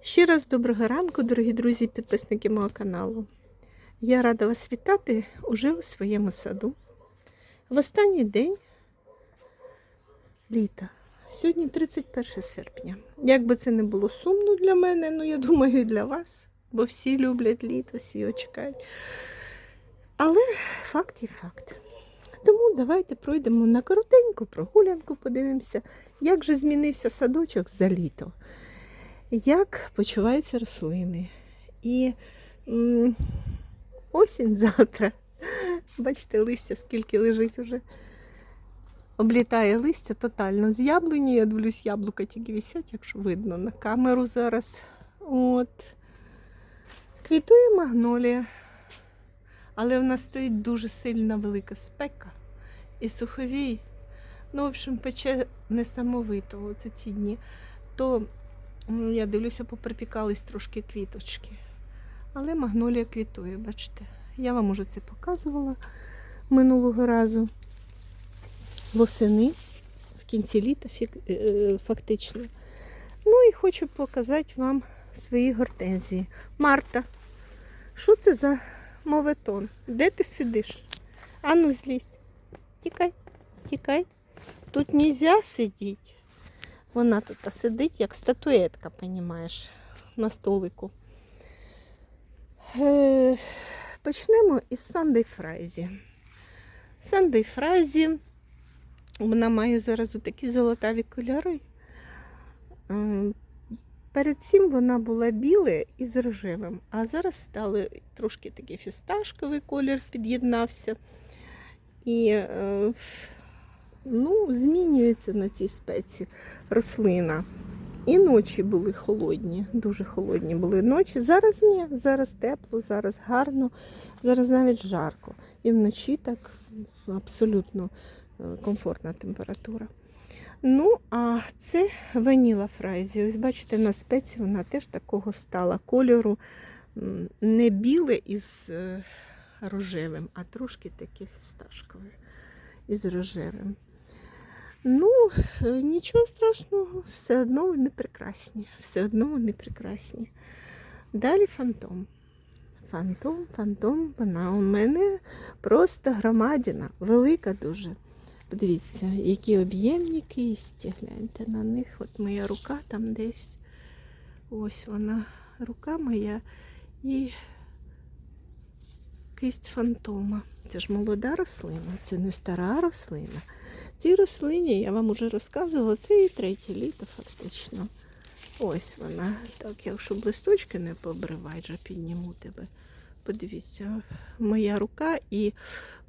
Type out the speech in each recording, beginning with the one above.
Ще раз доброго ранку, дорогі друзі, підписники мого каналу. Я рада вас вітати уже у своєму саду. В останній день літа. Сьогодні 31 серпня. Як би це не було сумно для мене, ну я думаю, і для вас, бо всі люблять літо, всі його чекають. Але факт є факт. Тому давайте пройдемо на коротеньку прогулянку, подивимося, як же змінився садочок за літо як почуваються рослини. І м, осінь завтра. Бачите, листя скільки лежить уже. Облітає листя тотально з яблуні. Я дивлюсь, яблука тільки висять, якщо видно на камеру зараз. От. Квітує магнолія. Але в нас стоїть дуже сильна велика спека і суховій. Ну, в общем, пече несамовито оце ці дні. То я дивлюся, поприпікались трошки квіточки. Але магнолія квітує, бачите. Я вам уже це показувала минулого разу. Восени, в кінці літа е, фактично. Ну і хочу показати вам свої гортензії. Марта, що це за моветон? Де ти сидиш? Ану, злізь. Тікай, тікай. Тут нельзя сидіти. Вона тут сидить, як статуетка, понімаєш, на столику. Е, Почнемо із Сандей Фрайзі. Сандей Фрайзі, вона має зараз такі золотаві кольори. Е, Перед цим вона була біла із рожевим, а зараз стали трошки такий фісташковий колір під'єднався. І е, ну, змінюється на цій спеці рослина. І ночі були холодні, дуже холодні були ночі. Зараз ні, зараз тепло, зараз гарно, зараз навіть жарко. І вночі так абсолютно е, комфортна температура. Ну, а це ваніла фрайзі. Ось бачите, на спеці вона теж такого стала кольору не біле із е, рожевим, а трошки таке фісташкове із рожевим. Ну, е, нічого страшного, все одно вони прекрасні. Все одно вони прекрасні. Далі фантом. Фантом, фантом, вона у мене просто громадіна, велика дуже. Подивіться, які об'ємні кисті. Гляньте на них. От моя рука там десь. Ось вона, рука моя і кисть фантома. Це ж молода рослина, це не стара рослина. Цій рослині, я вам уже розказувала, це її третє літо фактично. Ось вона. Так, якщо листочки не пообривай, вже підніму тебе. Подивіться, моя рука і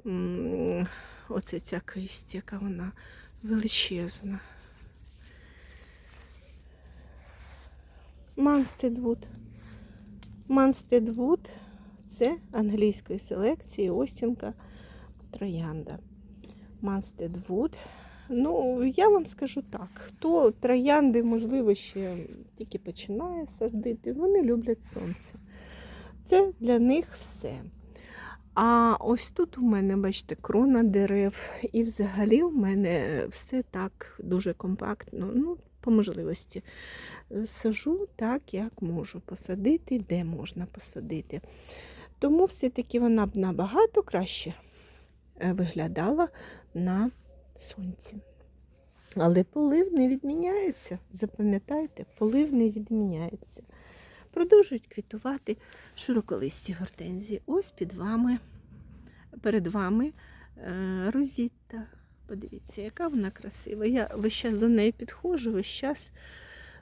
м, оце ця кисть, яка вона величезна. Манстедвуд. Манстедвуд це англійської селекції Остінка Троянда. Манстедвуд. Ну, я вам скажу так, хто троянди, можливо, ще тільки починає садити, вони люблять сонце. Це для них все. А ось тут у мене, бачите, крона дерев, і взагалі у мене все так дуже компактно, ну, по можливості. Сажу так, як можу посадити, де можна посадити. Тому все-таки вона б набагато краще е, виглядала на сонці. Але полив не відміняється. Запам'ятайте, полив не відміняється. Продовжують квітувати широколисті гортензії. Ось під вами, перед вами е, розітта. Подивіться, яка вона красива. Я весь час до неї підходжу, весь час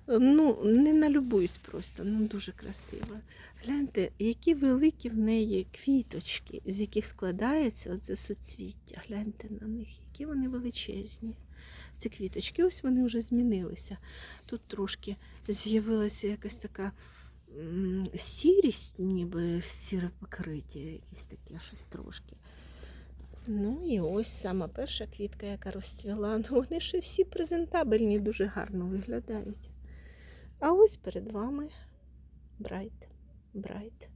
ну, не налюбуюсь просто, ну дуже красива. Гляньте, які великі в неї квіточки, з яких складається оце суцвіття. Гляньте на них, які вони величезні. Ці квіточки, ось вони вже змінилися. Тут трошки з'явилася якась така сірість, ніби сіре покриття, якісь таке, щось трошки. Ну і ось сама перша квітка, яка розцвіла. Ну, вони ще всі презентабельні, дуже гарно виглядають. А ось перед вами Брайт. Брайт.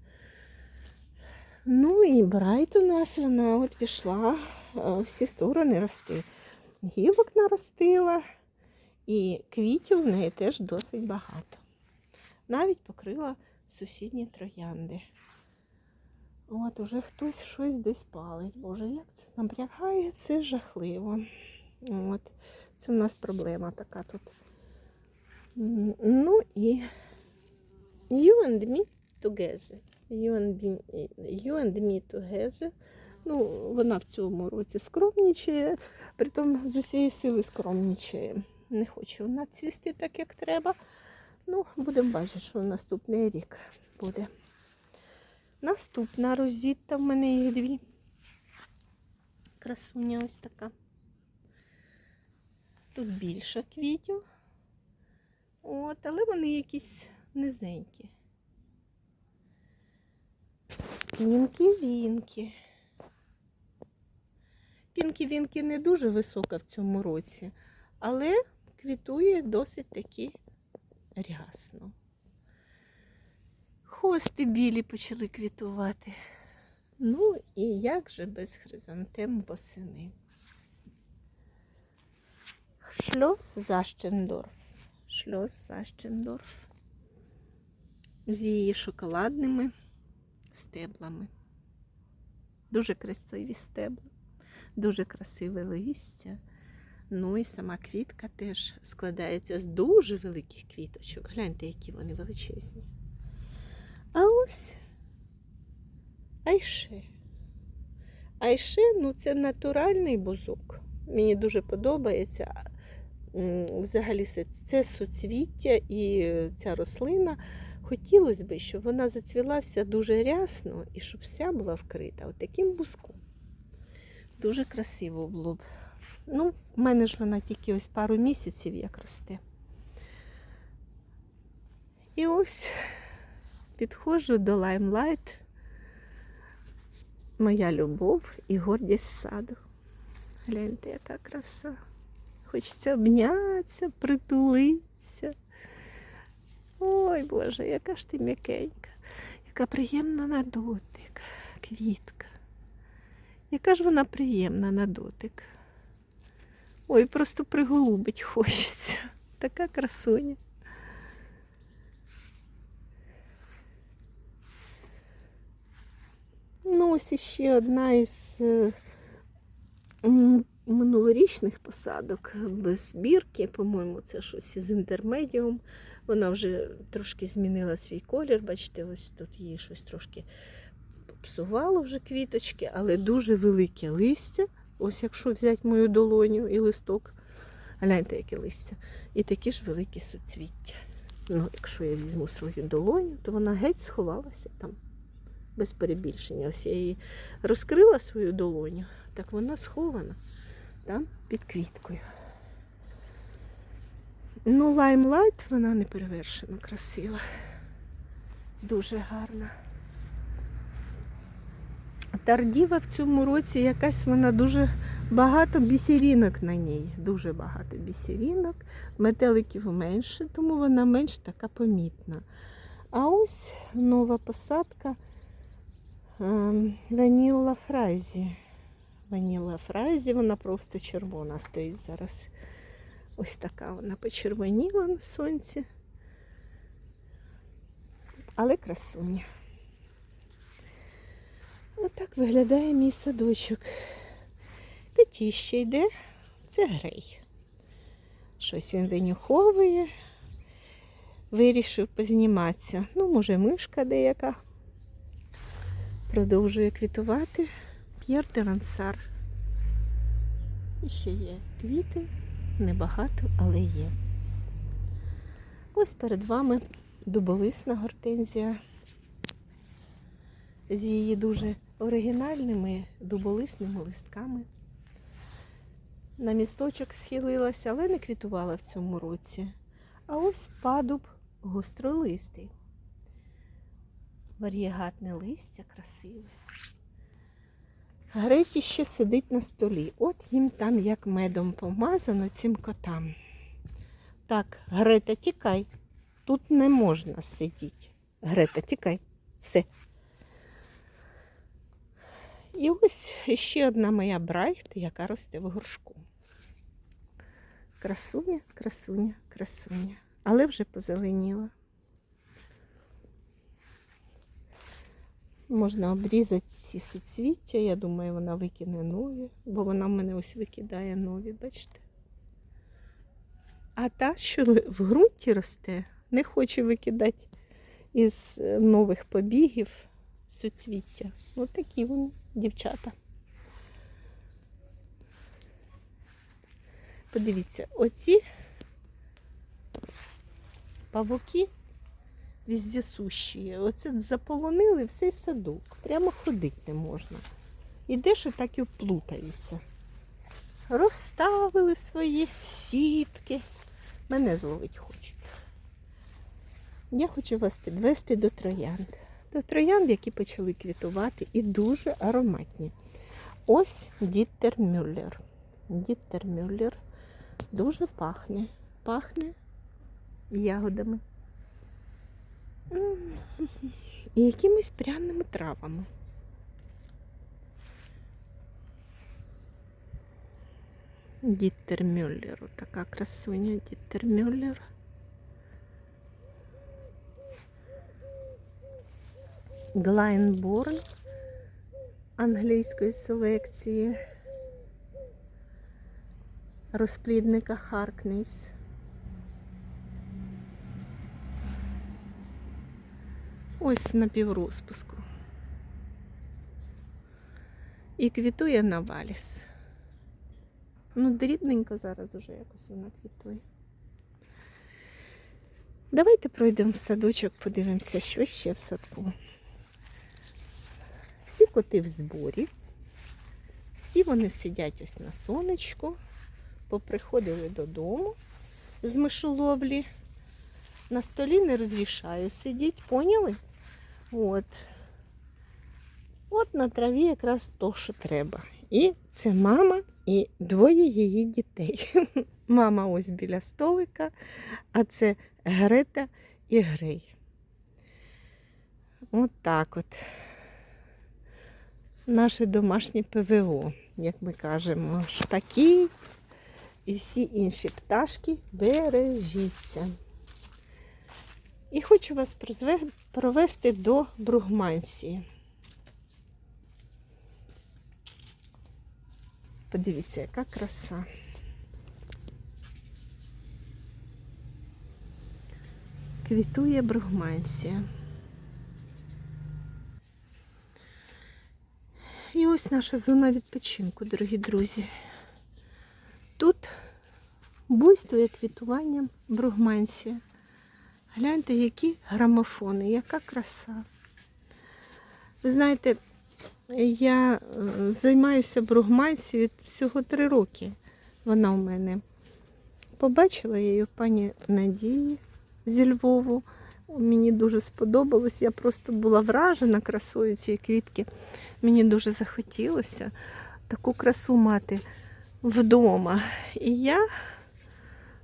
Ну і Брайт у нас вона от пішла е, всі сторони рости. Гілок наростила, і квітів в неї теж досить багато. навіть покрила сусідні троянди. От уже хтось щось десь палить. Боже, як це напрягає, це жахливо. От. Це в нас проблема така тут. Ну і you and me together. You and me, you and me together. Ну, вона в цьому році скромнічає, притом з усієї сили скромнічає. Не хоче вона цвісти так, як треба. Ну, будемо бачити, що наступний рік буде. Наступна розітта в мене їх дві. Красуня ось така. Тут більше квітів. От, але вони якісь низенькі. Пінкі-вінки. Пінкі-вінки не дуже висока в цьому році, але квітує досить таки рясно. Хости білі почали квітувати. Ну і як же без хризантем восени? Шльос Защендорф. Шльос Защендорф. З її шоколадними стеблами. Дуже красиві стебла, дуже красиве листя. Ну і сама квітка теж складається з дуже великих квіточок. Гляньте, які вони величезні. А ось Айше. Айше, ну це натуральний бузок. Мені дуже подобається. Взагалі це- соцвіття і ця рослина. Хотілося б, щоб вона зацвілася дуже рясно і щоб вся була вкрита от таким бузком. Дуже красиво було б. Ну, в мене ж вона тільки ось пару місяців як росте. І ось підходжу до лаймлайт. Моя любов і гордість саду. Гляньте, яка краса. Хочеться обнятися, притулитися. Ой, Боже, яка ж ти м'якенька, яка приємна на дотик, квітка. Яка ж вона приємна на дотик. Ой, просто приголубить хочеться. Така красуня. Ну, ось іще одна із е, минулорічних посадок без бірки, по-моєму, це щось із інтермедіум. Вона вже трошки змінила свій колір. Бачите, ось тут її щось трошки псувало вже квіточки, але дуже велике листя. Ось якщо взяти мою долоню і листок, гляньте, яке листя. І такі ж великі суцвіття. Ну, якщо я візьму свою долоню, то вона геть сховалася там. Без перебільшення. Ось я її розкрила свою долоню, так вона схована там під квіткою. Ну, лаймлайт вона не перевершена, красива. Дуже гарна. Тардіва в цьому році якась вона дуже багато бісерінок на ній. Дуже багато бісерінок. Метеликів менше, тому вона менш така помітна. А ось нова посадка ем, Ваніла Фразі. Ваніла Фразі, вона просто червона стоїть зараз. Ось така вона почервоніла на сонці. Але красуня. Отак виглядає мій садочок. Ще йде. Це грей. Щось він винюховує. Вирішив позніматися. Ну, може, мишка деяка. Продовжує квітувати. П'єр де Рансар. І ще є квіти. Небагато, але є. Ось перед вами дуболисна гортензія з її дуже оригінальними дуболисними листками. На місточок схилилася, але не квітувала в цьому році. А ось падуб гостролистий. Варієгатне листя красиве. Греті ще сидить на столі. От їм там як медом помазано цим котам. Так, Грета, тікай. Тут не можна сидіти. Грета, тікай. Все. І ось ще одна моя брайхт, яка росте в горшку. Красуня, красуня, красуня. Але вже позеленіла. Можна обрізати ці суцвіття. Я думаю, вона викине нові, бо вона в мене ось викидає нові, бачите? А та, що в ґрунті росте, не хоче викидати із е, нових побігів суцвіття. Ось такі вони, дівчата. Подивіться, оці павуки віздесущі. Оце заполонили всей садок. Прямо ходити не можна. Ідеш і так і плутаєшся. Розставили свої сітки. Мене зловить хочуть. Я хочу вас підвести до троянд. До троянд, які почали квітувати і дуже ароматні. Ось Діттер Мюллер. Діттер Мюллер дуже пахне. Пахне ягодами. І якимись пряними травами. Діттер Мюллер. Така красуня Діттер Мюллер. Глайнборн англійської селекції розплідника Харкнейс. Ось на піврозпуску. І квітує на валіс. Ну, дрібненько зараз уже якось вона квітує. Давайте пройдемо в садочок, подивимося, що ще в садку. Всі коти в зборі. Всі вони сидять ось на сонечку, поприходили додому з мишоловлі. На столі не розрішаю сидіть, поняли? От. От на траві якраз то, що треба. І це мама і двоє її дітей. Мама ось біля столика, а це Грета і Грей. От так от. Наше домашнє ПВО, як ми кажемо, шпаки і всі інші пташки бережіться. І хочу вас провести до Бругмансії. Подивіться, яка краса. Квітує Бругмансія. І ось наша зона відпочинку, дорогі друзі. Тут буйствує квітуванням Бругмансія. Гляньте, які грамофони, яка краса. Ви знаєте, я е, займаюся Бругмансією від всього три роки. Вона у мене. Побачила я її пані Надії зі Львову. Мені дуже сподобалось. Я просто була вражена красою цієї квітки. Мені дуже захотілося таку красу мати вдома. І я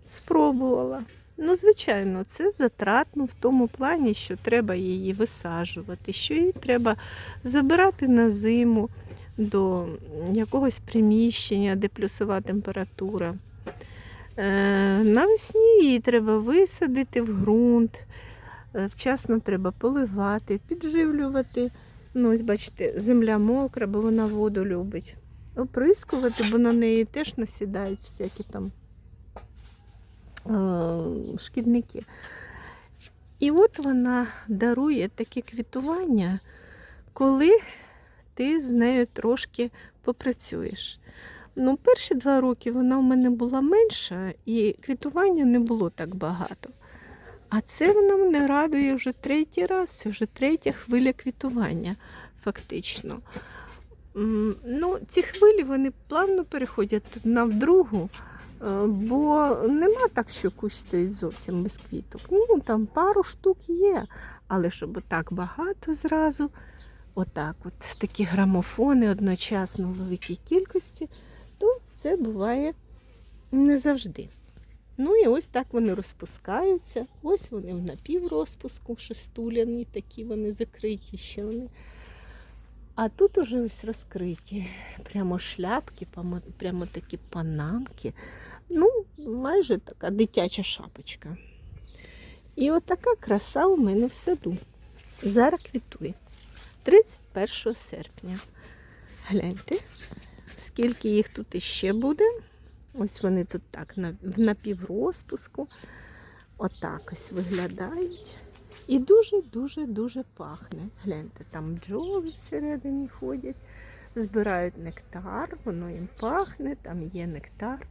спробувала. Ну, звичайно, це затратно в тому плані, що треба її висаджувати, що її треба забирати на зиму до якогось приміщення, де плюсова температура. Е, Навесні її треба висадити в ґрунт, е, вчасно треба поливати, підживлювати. Ну, ось бачите, земля мокра, бо вона воду любить. Оприскувати, бо на неї теж насідають всякі там шкідники. І от вона дарує таке квітування, коли ти з нею трошки попрацюєш. Ну, перші два роки вона у мене була менша, і квітування не було так багато. А це вона мене радує вже третій раз, це вже третя хвиля квітування, фактично. Ну, ці хвилі вони плавно переходять одна в другу, е, бо нема так, що кущ зовсім без квіток. Ну, там пару штук є, але щоб так багато зразу, отак от такі грамофони одночасно в великій кількості, то це буває не завжди. Ну і ось так вони розпускаються. Ось вони в напіврозпуску, шестуляні, такі вони закриті ще вони. А тут уже ось розкриті. Прямо шляпки, прямо такі панамки. Ну, майже така дитяча шапочка. І от така краса у мене в саду. Зараз квітує. 31 серпня. Гляньте, скільки їх тут іще буде. Ось вони тут так в напіврозпуску. Отак ось виглядають. І дуже-дуже-дуже пахне. Гляньте, там бджоли всередині ходять, збирають нектар, воно їм пахне, там є нектар.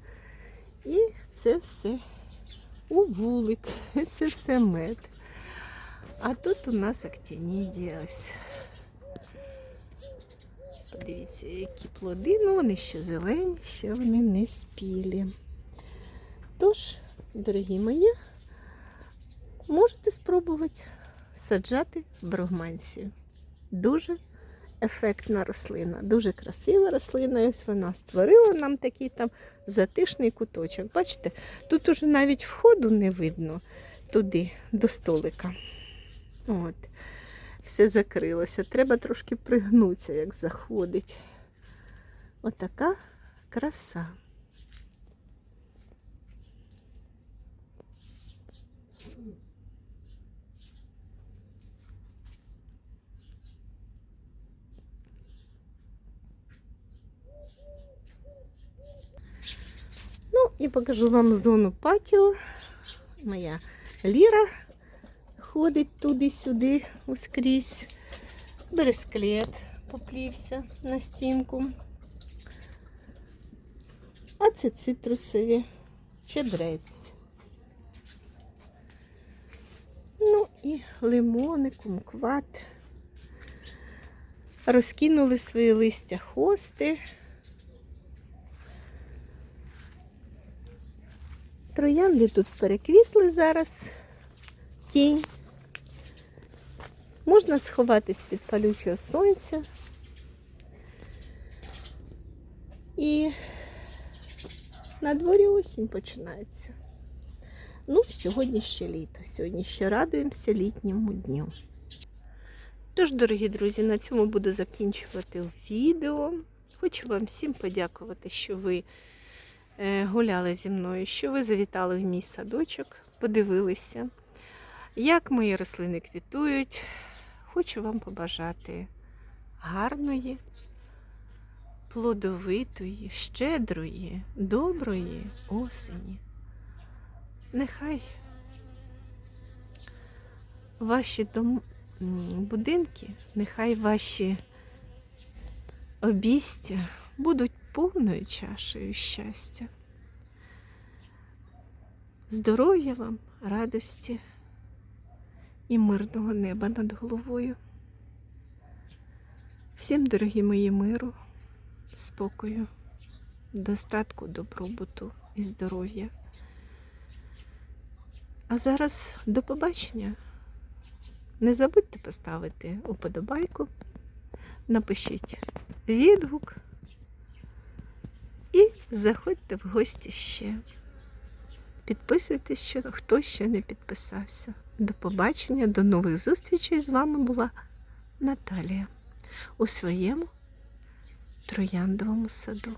І це все у вулик, це все мед. А тут у нас актінідія ось. Подивіться, які плоди, ну вони ще зелені, ще вони не спілі. Тож, дорогі мої, можете спробувати саджати брогмансію. Дуже ефектна рослина, дуже красива рослина. Ось вона створила нам такий там затишний куточок. Бачите, тут уже навіть входу не видно туди, до столика. От. Все закрилося. Треба трошки пригнутися, як заходить. Отака краса. І покажу вам зону патіо. Моя Ліра ходить туди-сюди ускрізь. Бересклет поплівся на стінку. А це цитрусові, чебрець. Ну і лимони, кумкват. Розкинули свої листя хости. Троянди тут переквітли зараз. Тінь. Можна сховатись від палючого сонця. І на дворі осінь починається. Ну, сьогодні ще літо. Сьогодні ще радуємося літньому дню. Тож, дорогі друзі, на цьому буду закінчувати відео. Хочу вам всім подякувати, що ви гуляли зі мною, що ви завітали в мій садочок, подивилися, як мої рослини квітують. Хочу вам побажати гарної, плодовитої, щедрої, доброї осені. Нехай ваші дом... будинки, нехай ваші обійстя будуть повною чашею щастя. Здоров'я вам, радості і мирного неба над головою. Всім, дорогі мої, миру, спокою, достатку, добробуту і здоров'я. А зараз до побачення. Не забудьте поставити уподобайку, напишіть відгук заходьте в гості ще. Підписуйтесь, що хто ще не підписався. До побачення, до нових зустрічей. З вами була Наталія у своєму трояндовому саду.